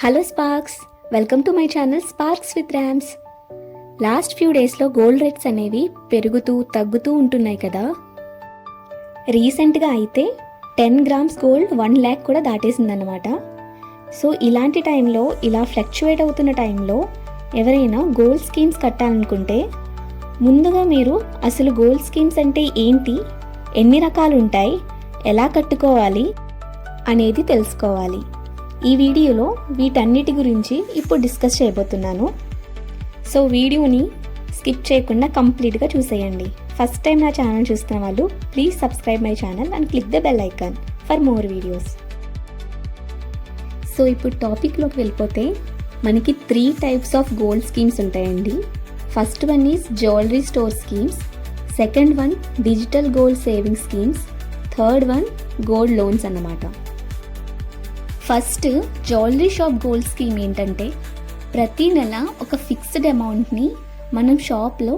Hello Sparks welcome to my channel Sparks with Rams last few డేస్లో gold rates అనేవి పెరుగుతూ తగ్గుతూ ఉంటున్నాయి కదా. రీసెంట్గా అయితే ten grams gold one lakh కూడా దాటేసిందనమాట సో ఇలాంటి టైంలో ఇలా ఫ్లక్చువేట్ అవుతున్న టైంలో ఎవరైనా గోల్డ్ స్కీమ్స్ కట్టాలనుకుంటే ముందుగా మీరు అసలు గోల్డ్ స్కీమ్స్ అంటే ఏంటి ఎన్ని రకాలు ఉంటాయి ఎలా కట్టుకోవాలి అనేది తెలుసుకోవాలి. ఈ వీడియోలో వీటన్నిటి గురించి ఇప్పుడు డిస్కస్ చేయబోతున్నాను. సో వీడియోని స్కిప్ చేయకుండా కంప్లీట్గా చూసేయండి. ఫస్ట్ టైం నా ఛానల్ చూస్తున్న వాళ్ళు please subscribe my channel and click the bell icon for more videos. So ఇప్పుడు టాపిక్లోకి వెళ్ళిపోతే మనకి three types of gold schemes ఉంటాయండి. First one is jewellery store schemes second one digital gold saving schemes third one gold loans అన్నమాట. First jewellery shop gold scheme ఏంటంటే ప్రతి నెల ఒక ఫిక్స్డ్ అమౌంట్ని మనం షాప్లో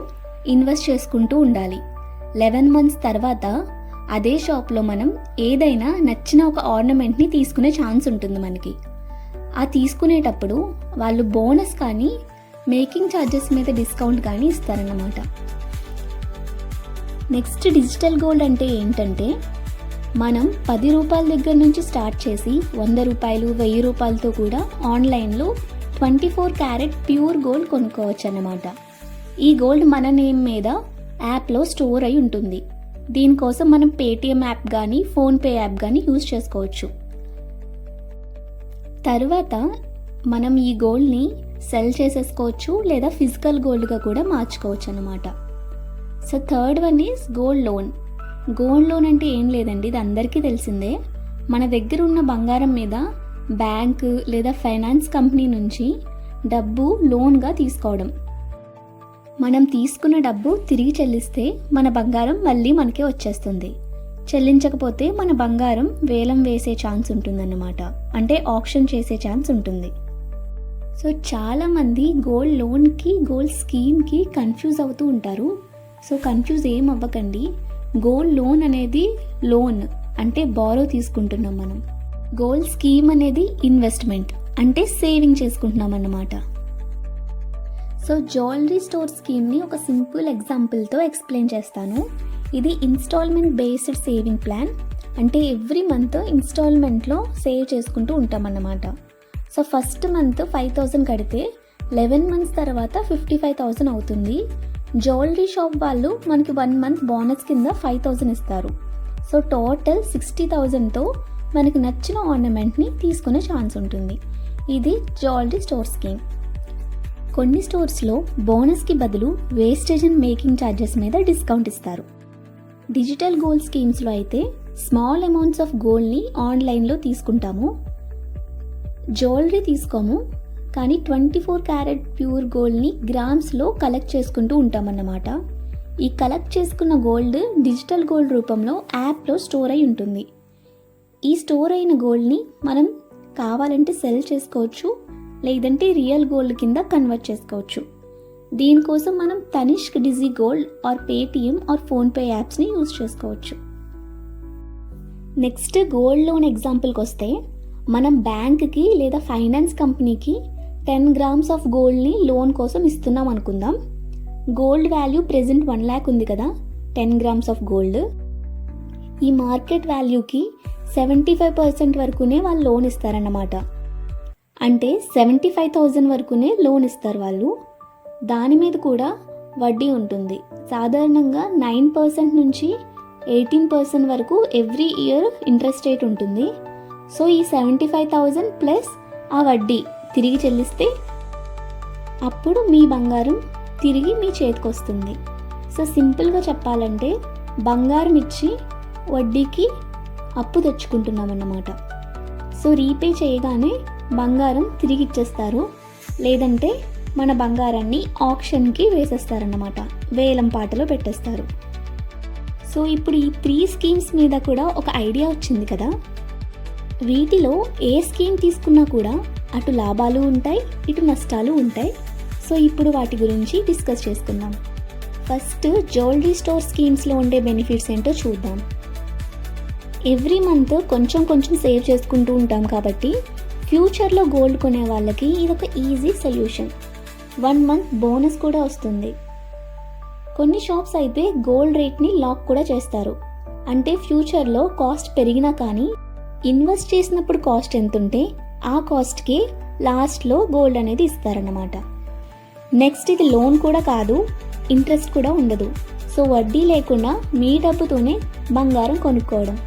ఇన్వెస్ట్ చేసుకుంటూ ఉండాలి. లెవెన్ మంత్స్ తర్వాత అదే షాప్లో మనం ఏదైనా నచ్చిన ఒక ఆర్నమెంట్ని తీసుకునే ఛాన్స్ ఉంటుంది మనకి. ఆ తీసుకునేటప్పుడు వాళ్ళు బోనస్ కానీ మేకింగ్ ఛార్జెస్ మీద డిస్కౌంట్ కానీ ఇస్తారన్నమాట. నెక్స్ట్ డిజిటల్ గోల్డ్ అంటే ఏంటంటే మనం పది రూపాయల దగ్గర నుంచి స్టార్ట్ చేసి వంద రూపాయలు వెయ్యి రూపాయలతో కూడా ఆన్లైన్లో twenty four carat pure gold కొనుక్కోవచ్చు అన్నమాట ఈ గోల్డ్ మన నేమ్ మీద యాప్లో స్టోర్ అయి ఉంటుంది. దీనికోసం మనం పేటిఎం యాప్ కానీ ఫోన్పే యాప్ కానీ యూజ్ చేసుకోవచ్చు. తర్వాత మనం ఈ గోల్డ్ని సెల్ చేసేసుకోవచ్చు లేదా ఫిజికల్ గోల్డ్గా కూడా మార్చుకోవచ్చు అన్నమాట so third one is gold loan gold loan అంటే ఏం లేదండి ఇది అందరికీ తెలిసిందే. మన దగ్గర ఉన్న బంగారం మీద బ్యాంక్ లేదా ఫైనాన్స్ కంపెనీ నుంచి డబ్బు లోన్గా తీసుకోవడం. మనం తీసుకున్న డబ్బు తిరిగి చెల్లిస్తే మన బంగారం మళ్ళీ మనకే వచ్చేస్తుంది. చెల్లించకపోతే మన బంగారం వేలం వేసే ఛాన్స్ ఉంటుందన్నమాట. అంటే ఆప్షన్ చేసే ఛాన్స్ ఉంటుంది. సో చాలామంది గోల్డ్ లోన్కి గోల్డ్ స్కీమ్కి కన్ఫ్యూజ్ అవుతూ ఉంటారు. సో కన్ఫ్యూజ్ ఏం అవ్వకండి. గోల్డ్ లోన్ అనేది లోన్ అంటే బారో తీసుకుంటున్నాం మనం. గోల్డ్ స్కీమ్ అనేది ఇన్వెస్ట్మెంట్ అంటే సేవింగ్ చేసుకుంటున్నాం అన్నమాట. సో జ్యువెలరీ స్టోర్ స్కీమ్ని ఒక సింపుల్ ఎగ్జాంపుల్తో ఎక్స్ప్లెయిన్ చేస్తాను. ఇది ఇన్స్టాల్మెంట్ బేస్డ్ సేవింగ్ ప్లాన్ అంటే ఎవ్రీ మంత్ ఇన్స్టాల్మెంట్లో సేవ్ చేసుకుంటూ ఉంటామన్నమాట so first month five thousand కడితే లెవెన్ మంత్స్ తర్వాత ఫిఫ్టీ ఫైవ్ థౌజండ్ అవుతుంది. జ్యువెలరీ షాప్ వాళ్ళు మనకి వన్ మంత్ బోనస్ కింద ఫైవ్ థౌజండ్ ఇస్తారు. సో టోటల్ సిక్స్టీ థౌజండ్తో మనకి నచ్చిన ఆర్నమెంట్ని తీసుకునే ఛాన్స్ ఉంటుంది. ఇది జ్యువెలరీ స్టోర్ స్కీమ్ కొన్ని స్టోర్స్లో బోనస్కి బదులు వేస్టేజ్ అండ్ మేకింగ్ ఛార్జెస్ మీద డిస్కౌంట్ ఇస్తారు. డిజిటల్ గోల్డ్ స్కీమ్స్లో అయితే స్మాల్ అమౌంట్స్ ఆఫ్ గోల్డ్ని ఆన్లైన్లో తీసుకుంటాము. జ్యువెలరీ తీసుకోము కానీ ట్వంటీ ఫోర్ క్యారెట్ ప్యూర్ గోల్డ్ని గ్రామ్స్లో కలెక్ట్ చేసుకుంటూ ఉంటామన్నమాట. ఈ కలెక్ట్ చేసుకున్న గోల్డ్ డిజిటల్ గోల్డ్ రూపంలో యాప్లో స్టోర్ అయి ఉంటుంది. ఈ స్టోర్ అయిన గోల్డ్ని మనం కావాలంటే సెల్ చేసుకోవచ్చు లేదంటే రియల్ గోల్డ్ కింద కన్వర్ట్ చేసుకోవచ్చు. దీనికోసం మనం Tanishq digi gold or Paytm or PhonePe యాప్స్ని యూజ్ చేసుకోవచ్చు. నెక్స్ట్ గోల్డ్ లోన్ ఎగ్జాంపుల్కి వస్తే మనం బ్యాంక్కి లేదా ఫైనాన్స్ కంపెనీకి టెన్ గ్రామ్స్ ఆఫ్ గోల్డ్ని లోన్ కోసం ఇస్తున్నాం అనుకుందాం. Gold value present one lakh ఉంది కదా టెన్ గ్రామ్స్ ఆఫ్ గోల్డ్. ఈ మార్కెట్ వాల్యూకి సెవెంటీ ఫైవ్ పర్సెంట్ వరకునే వాళ్ళు లోన్ ఇస్తారన్నమాట. అంటే సెవెంటీ ఫైవ్ థౌజండ్ వరకునే లోన్ ఇస్తారు వాళ్ళు. దాని మీద కూడా వడ్డీ ఉంటుంది. సాధారణంగా నైన్ పర్సెంట్ నుంచి ఎయిటీన్ పర్సెంట్ వరకు ఎవ్రీ ఇయర్ ఇంట్రెస్ట్ రేట్ ఉంటుంది. సో ఈ సెవెంటీ ఫైవ్ థౌజండ్ ప్లస్ ఆ వడ్డీ తిరిగి చెల్లిస్తే అప్పుడు మీ బంగారం తిరిగి మీ చేతికి వస్తుంది సో సింపుల్గా చెప్పాలంటే బంగారం ఇచ్చి వడ్డీకి అప్పు తెచ్చుకుంటున్నాం అన్నమాట సో రీపే చేయగానే బంగారం తిరిగి ఇచ్చేస్తారు. లేదంటే మన బంగారాన్ని ఆప్షన్కి వేసేస్తారన్నమాట. వేలం పాటలో పెట్టేస్తారు. సో ఇప్పుడు ఈ త్రీ స్కీమ్స్ మీద కూడా ఒక ఐడియా వచ్చింది కదా? వీటిలో ఏ స్కీమ్ తీసుకున్నా కూడా అటు లాభాలు ఉంటాయి ఇటు నష్టాలు ఉంటాయి. సో ఇప్పుడు వాటి గురించి డిస్కస్ చేసుకుందాం. ఫస్ట్ జ్యువెలరీ స్టోర్ స్కీమ్స్లో ఉండే బెనిఫిట్స్ ఏంటో చూద్దాం. ఎవ్రీ మంత్ కొంచెం కొంచెం సేవ్ చేసుకుంటూ ఉంటాం కాబట్టి ఫ్యూచర్లో గోల్డ్ కొనే వాళ్ళకి ఇది ఒక easy solution one month bonus కూడా వస్తుంది. కొన్ని షాప్స్ అయితే గోల్డ్ రేట్ని లాక్ కూడా చేస్తారు. అంటే ఫ్యూచర్లో కాస్ట్ పెరిగినా కానీ ఇన్వెస్ట్ చేసినప్పుడు కాస్ట్ ఎంత ఉంటే ఆ కాస్ట్కి లాస్ట్లో గోల్డ్ అనేది ఇస్తారన్నమాట. నెక్స్ట్ ఇది లోన్ కూడా కాదు ఇంట్రెస్ట్ కూడా ఉండదు. సో వడ్డీ లేకుండా మీ డబ్బుతోనే బంగారం కొనుక్కోవడం.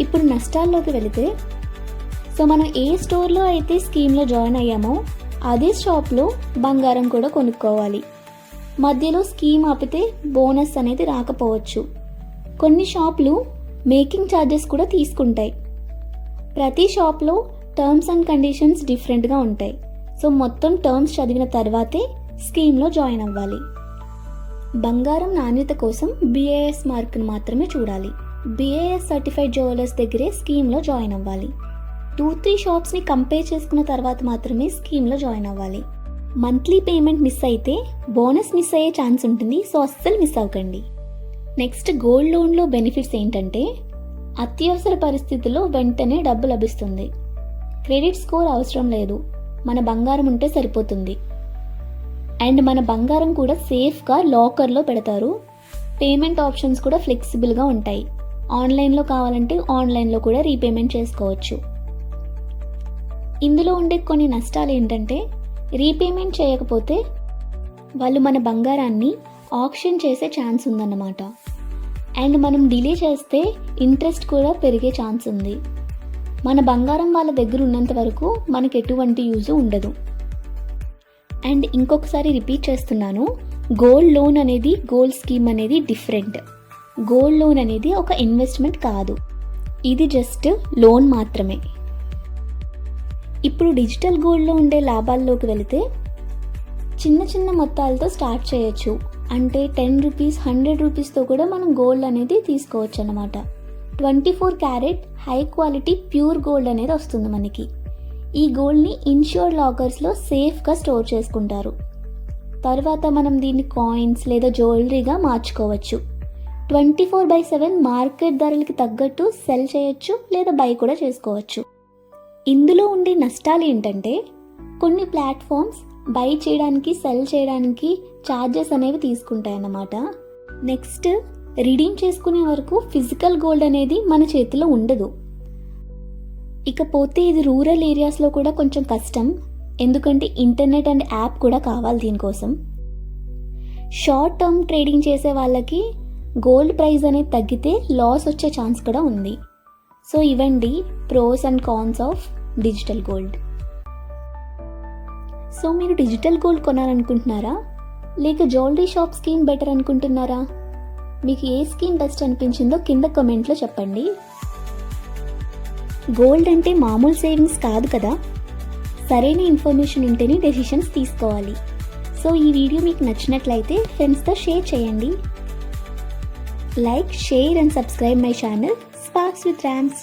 ఇప్పుడు నష్టాల్లోకి వెళితే సో మనం ఏ స్టోర్లో అయితే స్కీమ్లో జాయిన్ అయ్యామో అదే షాప్లో బంగారం కూడా కొనుక్కోవాలి. మధ్యలో స్కీమ్ ఆపితే బోనస్ అనేది రాకపోవచ్చు. కొన్ని షాపులు మేకింగ్ ఛార్జెస్ కూడా తీసుకుంటాయి. ప్రతి షాప్లో టర్మ్స్ అండ్ కండిషన్స్ డిఫరెంట్గా ఉంటాయి. సో మొత్తం టర్మ్స్ చదివిన తర్వాతే స్కీమ్లో జాయిన్ అవ్వాలి. బంగారం నాణ్యత కోసం బీఏఎస్ మార్క్ను మాత్రమే చూడాలి. బీఏఎస్ సర్టిఫైడ్ జ్యువెలర్స్ దగ్గరే స్కీమ్లో జాయిన్ అవ్వాలి. టూ త్రీ షాప్స్ని కంపేర్ చేసుకున్న తర్వాత మాత్రమే స్కీమ్లో జాయిన్ అవ్వాలి. మంత్లీ పేమెంట్ మిస్ అయితే బోనస్ మిస్ అయ్యే ఛాన్స్ ఉంటుంది. సో అస్సలు మిస్ అవ్వకండి. నెక్స్ట్ గోల్డ్ లోన్లో బెనిఫిట్స్ ఏంటంటే అత్యవసర పరిస్థితుల్లో వెంటనే డబ్బు లభిస్తుంది. క్రెడిట్ స్కోర్ అవసరం లేదు. మన బంగారం ఉంటే సరిపోతుంది. అండ్ మన బంగారం కూడా సేఫ్గా లాకర్లో పెడతారు. పేమెంట్ ఆప్షన్స్ కూడా ఫ్లెక్సిబుల్గా ఉంటాయి. ఆన్లైన్లో కావాలంటే ఆన్లైన్లో కూడా రీపేమెంట్ చేసుకోవచ్చు. ఇందులో ఉండే కొన్ని నష్టాలు ఏంటంటే రీపేమెంట్ చేయకపోతే వాళ్ళు మన బంగారాన్ని ఆప్షన్ చేసే ఛాన్స్ ఉందన్నమాట. అండ్ మనం డిలే చేస్తే ఇంట్రెస్ట్ కూడా పెరిగే ఛాన్స్ ఉంది. మన బంగారం వాళ్ళ దగ్గర ఉన్నంత వరకు మనకు ఎటువంటి యూజ్ ఉండదు. అండ్ ఇంకొకసారి రిపీట్ చేస్తున్నాను. గోల్డ్ లోన్ అనేది గోల్డ్ స్కీమ్ అనేది డిఫరెంట్ గోల్డ్ లోన్ అనేది ఒక ఇన్వెస్ట్మెంట్ కాదు. ఇది జస్ట్ లోన్ మాత్రమే. ఇప్పుడు డిజిటల్ గోల్డ్లో ఉండే లాభాల్లోకి వెళితే చిన్న చిన్న మొత్తాలతో స్టార్ట్ చేయొచ్చు. అంటే టెన్ రూపీస్ హండ్రెడ్ రూపీస్తో కూడా మనం గోల్డ్ అనేది తీసుకోవచ్చు అన్నమాట twenty four carat high quality pure gold అనేది వస్తుంది మనకి. ఈ గోల్డ్ని ఇన్ష్యూర్డ్ లాకర్స్లో సేఫ్గా స్టోర్ చేసుకుంటారు. తర్వాత మనం దీన్ని కాయిన్స్ లేదా జ్యువెలరీగా మార్చుకోవచ్చు. Twenty four by seven market ధరలకి తగ్గట్టు సెల్ చేయొచ్చు లేదా బై కూడా చేసుకోవచ్చు. ఇందులో ఉండే నష్టాలు ఏంటంటే కొన్ని ప్లాట్ఫామ్స్ బై చేయడానికి సెల్ చేయడానికి ఛార్జెస్ అనేవి తీసుకుంటాయన్నమాట. నెక్స్ట్ రిడీమ్ చేసుకునే వరకు ఫిజికల్ గోల్డ్ అనేది మన చేతిలో ఉండదు. ఇకపోతే ఇది రూరల్ ఏరియాస్లో కూడా కొంచెం కష్టం. ఎందుకంటే ఇంటర్నెట్ అండ్ యాప్ కూడా కావాలి దీనికోసం. షార్ట్ టర్మ్ ట్రేడింగ్ చేసే వాళ్ళకి గోల్డ్ ప్రైస్ అనేది తగ్గితే లాస్ వచ్చే ఛాన్స్ కూడా ఉంది. సో ఇవండి pros and cons of digital gold. So మీరు డిజిటల్ గోల్డ్ కొనాలనుకుంటున్నారా? లేక జ్యువెలరీ షాప్ స్కీమ్ బెటర్ అనుకుంటున్నారా? మీకు ఏ స్కీమ్ బెస్ట్ అనిపించిందో కింద కమెంట్లో చెప్పండి. గోల్డ్ అంటే మామూలు సేవింగ్స్ కాదు కదా? సరైన ఇన్ఫర్మేషన్ ఉంటేనే డెసిషన్స్ తీసుకోవాలి. సో ఈ వీడియో మీకు నచ్చినట్లయితే ఫ్రెండ్స్తో షేర్ చేయండి. Like share and subscribe my channel Sparks with Rams